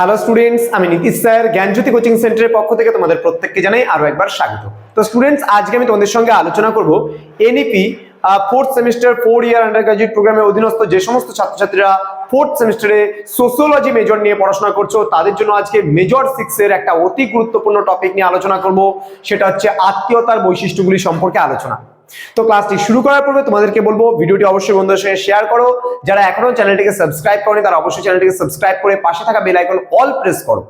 Hello students আমি Nitish sir, জ্ঞানজ্যোতি coaching সেন্টারের পক্ষ থেকে তোমাদের প্রত্যেককে জানাই আরও একবার স্বাগত। তো স্টুডেন্টস আজকে আমি তোমাদের সঙ্গে আলোচনা করব NEP fourth semester four year undergraduate প্রোগ্রামের অধীনস্থ যে সমস্ত ছাত্রছাত্রীরা ফোর্থ সেমিস্টারে সোসিওলজি মেজর নিয়ে পড়াশোনা করছ, তাদের জন্য আজকে মেজর সিক্স এর একটা অতি গুরুত্বপূর্ণ টপিক নিয়ে আলোচনা করব। সেটা হচ্ছে আত্মীয়তার বৈশিষ্ট্যগুলি সম্পর্কে আলোচনা। তো ক্লাসটি শুরু করার পূর্বে তোমাদেরকে বলব, ভিডিওটি অবশ্যই বন্ধুদের সঙ্গে শেয়ার করো। যারা এখনও চ্যানেলটিকে সাবস্ক্রাইব করনি, তারা অবশ্যই চ্যানেলটিকে সাবস্ক্রাইব করে পাশে থাকা বেল আইকন অল প্রেস করো।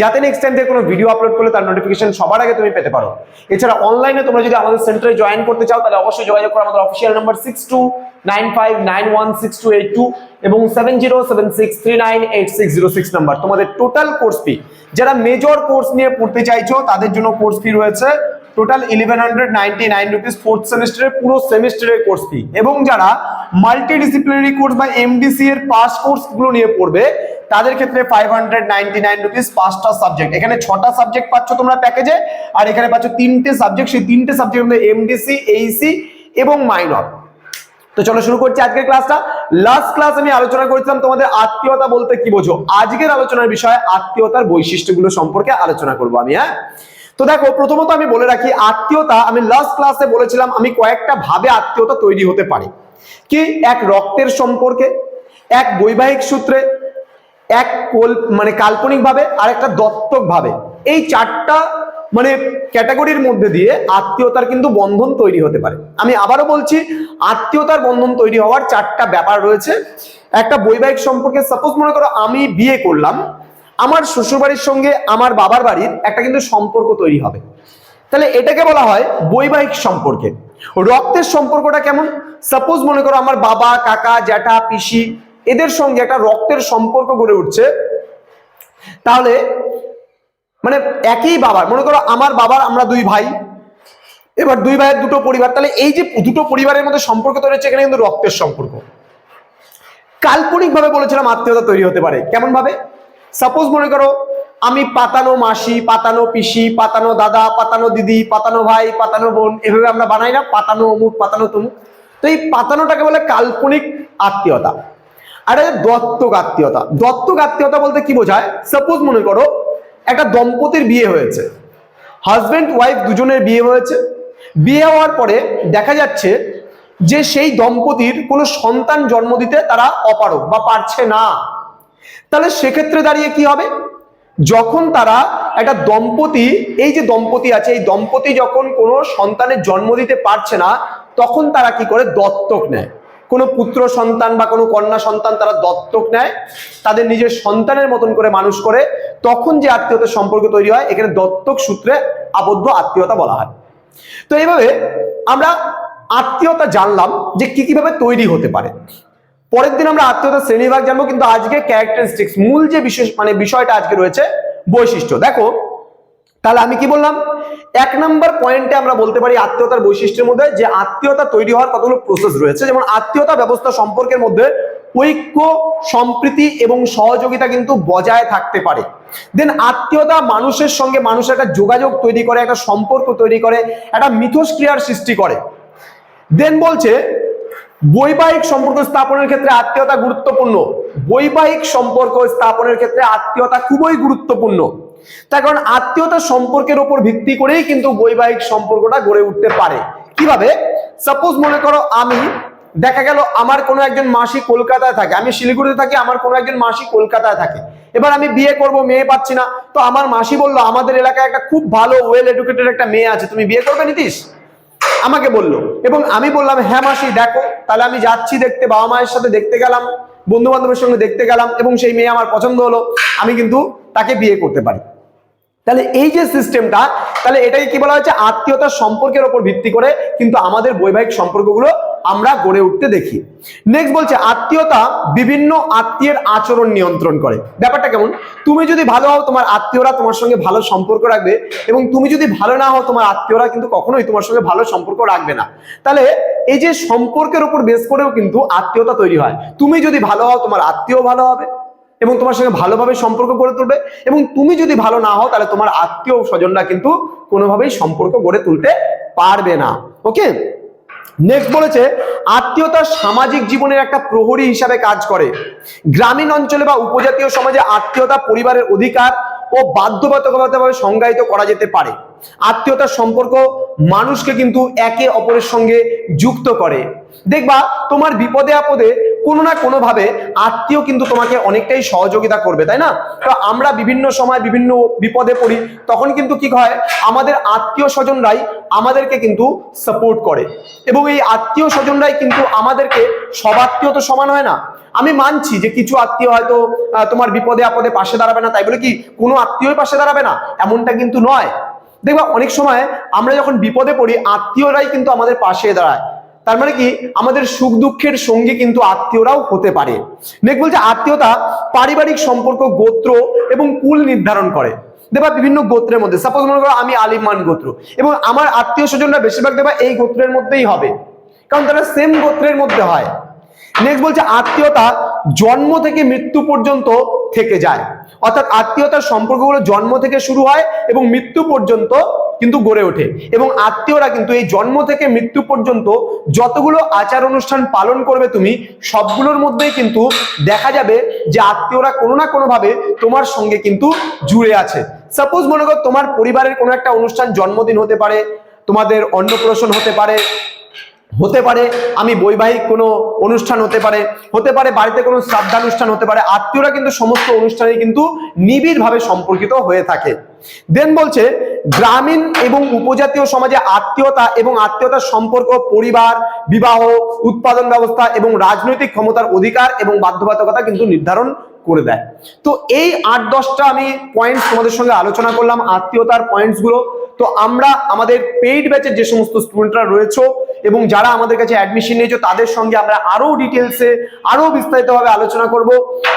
যাতে নেক্সট টাইম থেকে কোনো ভিডিও আপলোড করলে তার নোটিফিকেশন সবার আগে তুমি পেতে পারো। এছাড়া অনলাইনে তোমরা যদি আমাদের সেন্টারে জয়েন করতে চাও, তাহলে অবশ্যই যোগাযোগ করো আমাদের official number six two nine five nine one six two eight two এবং seven zero seven six three nine eight six zero six number তোমাদের টোটাল কোর্স ফি যারা মেজর কোর্স নিয়ে পড়তে চাইছো, তাদের জন্য কোর্স ফি রয়েছে total eleven hundred ninety nine rupees fourth সেমিস্টারের পুরো সেমিস্টারের কোর্স ফি এবং যারা মাল্টি ডিসিপ্লিনারি কোর্স বা এমডিসি এর পাস কোর্সগুলো নিয়ে পড়বে, তাদের ক্ষেত্রে five hundred ninety nine rupees পাঁচটা সাবজেক্ট এখানে ছটা সাবজেক্ট পাচ্ছ তোমরা প্যাকেজে আর এখানে পাচ্ছ তিনটে সাবজেক্ট সেই তিনটে সাবজেক্ট মধ্যে এমডিসি এইসি এবং মাইনর তো চলো শুরু করছি আজকের ক্লাসটা লাস্ট ক্লাস আমি আলোচনা করেছিলাম তোমাদের আত্মীয়তা বলতে কি বোঝো? আজকের আলোচনার বিষয়ে আত্মীয়তার বৈশিষ্ট্যগুলো সম্পর্কে আলোচনা করব আমি হ্যাঁ? তো দেখো, প্রথমত আমি বলে রাখি, আত্মীয়তা, আমি লাস্ট ক্লাসে বলেছিলাম, আমি কয়েকটা ভাবে আত্মীয়তা তৈরি হতে পারে। কি? এক রক্তের সম্পর্কে, এক বৈবাহিক সূত্রে, এক মানে কাল্পনিক ভাবে, আর একটা দত্তক ভাবে। এই চারটা মানে ক্যাটাগরির মধ্যে দিয়ে আত্মীয়তার কিন্তু বন্ধন তৈরি হতে পারে। আমি আবারও বলছি, আত্মীয়তার বন্ধন তৈরি হওয়ার চারটা ব্যাপার রয়েছে। একটা বৈবাহিক সম্পর্কে সাপোজ মনে করো আমি বিয়ে করলাম আমার শ্বশুরবাড়ির সঙ্গে আমার বাবার বাড়ির একটা কিন্তু সম্পর্ক তৈরি হবে। তাহলে এটাকে বলা হয় বৈবাহিক সম্পর্কে। রক্তের সম্পর্কটা কেমন? সাপোজ মনে করো আমার বাবা, কাকা, জ্যাঠা, পিসি, এদের সঙ্গে একটা রক্তের সম্পর্ক গড়ে উঠছে। তাহলে মানে একই বাবার, মনে করো আমার বাবার আমরা দুই ভাই, এবার দুই ভাইয়ের দুটো পরিবার, তাহলে এই যে দুটো পরিবারের মধ্যে সম্পর্ক তৈরি হচ্ছে, এখানে কিন্তু রক্তের সম্পর্ক। কাল্পনিক ভাবে বলেছিলাম আত্মীয়তা তৈরি হতে পারে। কেমন ভাবে সাপোজ মনে করো, আমি পাতানো মাসি, পাতানো পিসি, পাতানো দাদা, পাতানো দিদি, পাতানো ভাই, পাতানো বোন, এভাবে আমরা বানাই না, পাতানো অমুক, পাতানো তমুক। তো এই পাতানোটাকে বলে কাল্পনিক আত্মীয়তা। আর দত্তক আত্মীয়তা। দত্তক আত্মীয়তা বলতে কি বোঝায়? সাপোজ মনে করো, একটা দম্পতির বিয়ে হয়েছে। হাজবেন্ড ওয়াইফ দুজনের বিয়ে হয়েছে। বিয়ে হওয়ার পরে দেখা যাচ্ছে যে সেই দম্পতির কোনো সন্তান জন্ম দিতে তারা অপারক বা পারছে না। তাহলে সেক্ষেত্রে দাঁড়িয়ে কি হবে? যখন তারা একটা দম্পতি, এই যে দম্পতি আছে, এই দম্পতি যখন কোনো সন্তানের জন্ম দিতে পারছে না, তখন তারা কি করে? দত্তক নেয়। কোনো পুত্র সন্তান বা কোনো কন্যা সন্তান তারা দত্তক নেয়, তাদের নিজের সন্তানের মতন করে মানুষ করে, তখন যে আত্মীয়তার সম্পর্ক তৈরি হয়, এখানে দত্তক সূত্রে আবদ্ধ আত্মীয়তা বলা হয়। তো এইভাবে আমরা আত্মীয়তা জানলাম যে কি কীভাবে তৈরি হতে পারে। পরের দিন আমরা আত্মীয়তার শ্রেণীভাগ জানব, কিন্তু আজকে ক্যারেক্টারিস্টিক্স মূল যে বিশেষ মানে বিষয়টা আজকে রয়েছে, বৈশিষ্ট্য। দেখো, তাহলে আমি কি বললাম? এক নম্বর পয়েন্টে আমরা বলতে পারি আত্মীয়তার বৈশিষ্ট্যের মধ্যে যে আত্মীয়তা তৈরি হওয়ার কতগুলো প্রসেস রয়েছে। যেমন আত্মীয়তা ব্যবস্থা সম্পর্কের মধ্যে ঐক্য, সম্প্রীতি এবং সহযোগিতা কিন্তু বজায় থাকতে পারে। দেন আত্মীয়তা মানুষের সঙ্গে মানুষের একটা যোগাযোগ তৈরি করে, একটা সম্পর্ক তৈরি করে, একটা মিথস্ক্রিয়ার সৃষ্টি করে। দেন বলছে বৈবাহিক সম্পর্ক স্থাপনের ক্ষেত্রে আত্মীয়তা গুরুত্বপূর্ণ। বৈবাহিক সম্পর্ক স্থাপনের ক্ষেত্রে আত্মীয়তা খুবই গুরুত্বপূর্ণ। তার কারণ আত্মীয়তা সম্পর্কের উপর ভিত্তি করেই কিন্তু বৈবাহিক সম্পর্কটা গড়ে উঠতে পারে। কীভাবে? সাপোজ মনে করো আমি, দেখা গেল আমার কোনো একজন মাসি কলকাতায় থাকে। আমি শিলিগুড়িতে থাকি, আমার কোনো একজন মাসি কলকাতায় থাকে। এবার আমি বিয়ে করব, মেয়ে পাচ্ছি না। তো আমার মাসি বলল, আমাদের এলাকায় একটা খুব ভালো ওয়েল এডুকেটেড একটা মেয়ে আছে। তুমি বিয়ে করবে নীতিশ? আমাকে বলল। এবং আমি বললাম হ্যাঁ মাসি, দেখো, তাহলে আমি যাচ্ছি দেখতে, বাবা মায়ের সাথে দেখতে গেলাম বন্ধু বান্ধবের সঙ্গে দেখতে গেলাম, এবং সেই মেয়ে আমার পছন্দ হলো, আমি কিন্তু তাকে বিয়ে করতে পারি। তাহলে এই যে সিস্টেমটা তাহলে এটাকে কি বলা হচ্ছে আত্মীয়তার সম্পর্কের উপর ভিত্তি করে কিন্তু আমাদের বৈবাহিক সম্পর্কগুলো আমরা গড়ে উঠতে দেখি। নেক্সট বলছে, আত্মীয়তা বিভিন্ন আত্মীয়ের আচরণ নিয়ন্ত্রণ করে। ব্যাপারটা কেমন? তুমি যদি ভালো হও, তোমার আত্মীয়রা তোমার সঙ্গে ভালো সম্পর্ক রাখবে এবং তুমি যদি ভালো না হও, তোমার আত্মীয়রা কিন্তু কখনোই তোমার সঙ্গে ভালো সম্পর্ক রাখবে না। তাহলে এই যে সম্পর্কের উপর বেস করেও কিন্তু আত্মীয়তা তৈরি হয়। তুমি যদি ভালো হও, তোমার আত্মীয় ভালো হবে। এবং তোমার সঙ্গে ভালোভাবে সম্পর্ক গড়ে তুলবে এবং তুমি যদি ভালো না হও, তাহলে তোমার আত্মীয় স্বজনরা কিন্তু কোনোভাবেই সম্পর্ক গড়ে তুলতে পারবে না। ওকে নেক্সট বলেছে, আত্মীয়তা সামাজিক জীবনের একটা প্রহরী হিসাবে কাজ করে। গ্রামীণ অঞ্চলে বা উপজাতীয় সমাজে আত্মীয়তা পরিবারের অধিকার ও বাধ্যবাধকতাভাবে সংজ্ঞায়িত করা যেতে পারে। আত্মীয়তার সম্পর্ক মানুষকে কিন্তু একে অপরের সঙ্গে যুক্ত করে। দেখবা, তোমার বিপদে আপদে কোনো না কোনোভাবে আত্মীয় কিন্তু তোমাকে অনেকটাই সহযোগিতা করবে, তাই না? তো আমরা বিভিন্ন সময় বিভিন্ন বিপদে পড়ি, তখন কিন্তু কি হয়? আমাদের আত্মীয় স্বজনরাই আমাদেরকে কিন্তু সাপোর্ট করে। এবং এই আত্মীয় স্বজনরাই কিন্তু আমাদেরকে সব আত্মীয় তো সমান হয় না। আমি মানছি যে কিছু আত্মীয় হয়তো তোমার বিপদে আপদে পাশে দাঁড়াবে না, তাই বলে কি কোনো আত্মীয়ই পাশে দাঁড়াবে না? এমনটা কিন্তু নয়। দেখবা, অনেক সময় আমরা যখন বিপদে পড়ি, আত্মীয়রাই কিন্তু আমাদের পাশে দাঁড়ায়। তার মানে কি? আমাদের সুখ দুঃখের সঙ্গী কিন্তু আত্মীয়রাও হতে পারে। নেক বলছে, আত্মীয়তা পারিবারিক সম্পর্ক, গোত্র এবং কুল নির্ধারণ করে। দেবা বিভিন্ন গোত্রের মধ্যে সাপোজ মনে করো আমি আলিমান গোত্র, এবং আমার আত্মীয় স্বজনরা বেশিরভাগ দেখবা এই গোত্রের মধ্যেই হবে, কারণ তারা সেম গোত্রের মধ্যে হয়। নেক্সট বলছে, আত্মীয়তা জন্ম থেকে মৃত্যু পর্যন্ত থেকে যায়। অর্থাৎ আত্মীয়তার সম্পর্কগুলো জন্ম থেকে শুরু হয় এবং মৃত্যু পর্যন্ত কিন্তু গড়ে ওঠে এবং আত্মীয়রা কিন্তু এই জন্ম থেকে মৃত্যু পর্যন্ত যতগুলো আচার অনুষ্ঠান পালন করবে তুমি, সবগুলোর মধ্যেই কিন্তু দেখা যাবে যে আত্মীয়রা কোনো না কোনোভাবে তোমার সঙ্গে কিন্তু জুড়ে আছে। সাপোজ মনে করো তোমার পরিবারের কোনো একটা অনুষ্ঠান জন্মদিন হতে পারে, তোমাদের অন্নপ্রাশন হতে পারে হতে পারে, আমি বৈবাহিক কোনো অনুষ্ঠান হতে পারে হতে পারে বাড়িতে কোনো শ্রাদ্ধানুষ্ঠান হতে পারে, আত্মীয়রা কিন্তু সমস্ত অনুষ্ঠানে কিন্তু নিবিড়ভাবে সম্পর্কিত হয়ে থাকে। দেন বলছে গ্রামীণ এবং উপজাতীয় সমাজে আত্মীয়তা এবং আত্মীয়তার সম্পর্ক, পরিবার, বিবাহ, উৎপাদন ব্যবস্থা এবং রাজনৈতিক ক্ষমতার অধিকার এবং বাধ্যবাধকতা কিন্তু নির্ধারণ করে দেয়। তো এই আট দশটা আমি পয়েন্টস তোমাদের সঙ্গে আলোচনা করলাম, আত্মীয়তার পয়েন্টসগুলো। তো আমরা আমাদের পেইড ব্যাচের যে সমস্ত স্টুডেন্টরা রয়েছে এবং যারা আমাদের কাছে অ্যাডমিশন নিয়েছো, তাদের সঙ্গে আমরা আরও ডিটেলসে আরও বিস্তারিতভাবে আলোচনা করব।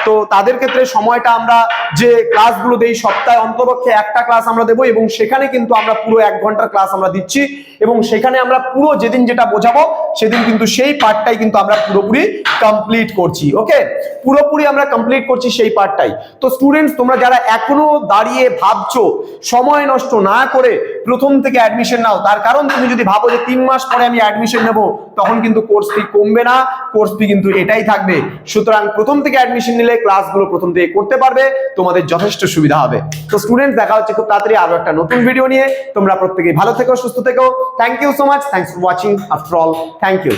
তো তাদের ক্ষেত্রে সময়টা আমরা যে ক্লাসগুলো দেই, সপ্তাহে অন্তপক্ষে একটা ক্লাস আমরা দেবো এবং সেখানে কিন্তু আমরা পুরো এক ঘণ্টার ক্লাস আমরা দিচ্ছি এবং সেখানে আমরা পুরো যেদিন যেটা বোঝাবো, সেদিন কিন্তু সেই পার্টটাই কিন্তু আমরা পুরোপুরি কমপ্লিট করছি ওকে পুরোপুরি আমরা কমপ্লিট করছি সেই পার্টটাই তো স্টুডেন্টস তোমরা যারা এখনও দাঁড়িয়ে ভাবছ, সময় নষ্ট না করে প্রথম থেকে অ্যাডমিশন নাও। তার কারণ তুমি যদি ভাবো যে তিন মাস পরে আমি অ্যাডমিশন নেব, তখন কিন্তু কোর্স ফি কমবে না কোর্স ফি কিন্তু এটাই থাকবে। সুতরাং প্রথম থেকে অ্যাডমিশন নিলে ক্লাসগুলো প্রথম থেকে করতে পারবে, তোমাদের যথেষ্ট সুবিধা হবে। তো স্টুডেন্টস দেখা হচ্ছে খুব তাড়াতাড়ি আরও একটা নতুন ভিডিও নিয়ে। তোমরা প্রত্যেকেই ভালো থেকো, সুস্থ থেকো। Thank you so much thanks for watching after all thank you